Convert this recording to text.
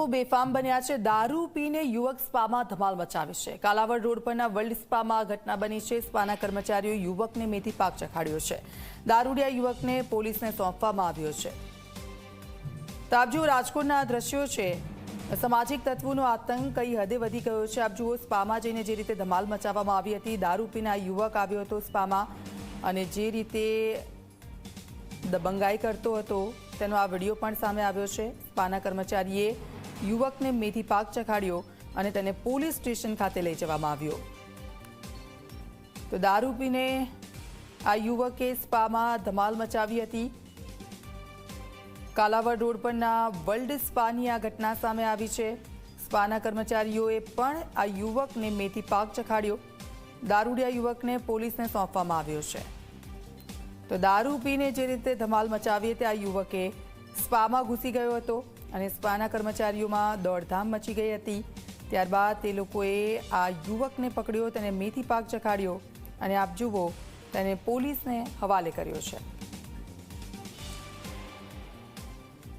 લોકો બેફામ બન્યા છે. દારૂ પીને યુવક સ્પામાં ધમાલ મચાવી છે. કાલાવડ રોડ પરના વર્લ્ડ સ્પામાં ઘટના બની છે. સ્પાના કર્મચારીઓ યુવકને મેથી પાક ચખાડ્યો છે. દારૂડિયા યુવકને પોલીસને સોંપવામાં આવ્યો છે. તો આપ જુઓ રાજકોટના દ્રશ્યો છે. સામાજિક તત્વોનો આતંક કઈ હદે વધી ગયો છે? આપ જુઓ સ્પામાં જઈને જે રીતે ધમાલ મચાવવામાં આવી હતી, દારૂ પીને આ યુવક આવ્યો હતો સ્પામાં અને જે રીતે દબંગાઈ કરતો હતો, તેનો આ વીડિયો પણ સામે આવ્યો છે. સ્પાના કર્મચારીએ યુવકને મેથી પાક ચખાડ્યો અને તેને પોલીસ સ્ટેશન ખાતે લઈ જવામાં આવ્યો. તો દારૂ પીને આ યુવકે સ્પામાં ધમાલ મચાવી હતી. કાલાવડ રોડ પરના વર્લ્ડ સ્પાની આ ઘટના સામે આવી છે. સ્પાના કર્મચારીઓએ પણ આ યુવકને મેથી પાક ચખાડ્યો. દારૂડિયા યુવકને પોલીસને સોંપવામાં આવ્યો છે. તો દારૂ પીને જે રીતે ધમાલ મચાવી હતી, આ યુવકે સ્પામાં ઘૂસી ગયો હતો. અને સ્પાના કર્મચારીઓમાં દોડધામ મચી ગઈ હતી. ત્યારબાદ તે લોકોએ આ યુવકને પકડ્યો, તેને મેથી પાક ચખાડ્યો અને આપ જુઓ તેને પોલીસને હવાલે કર્યો છે.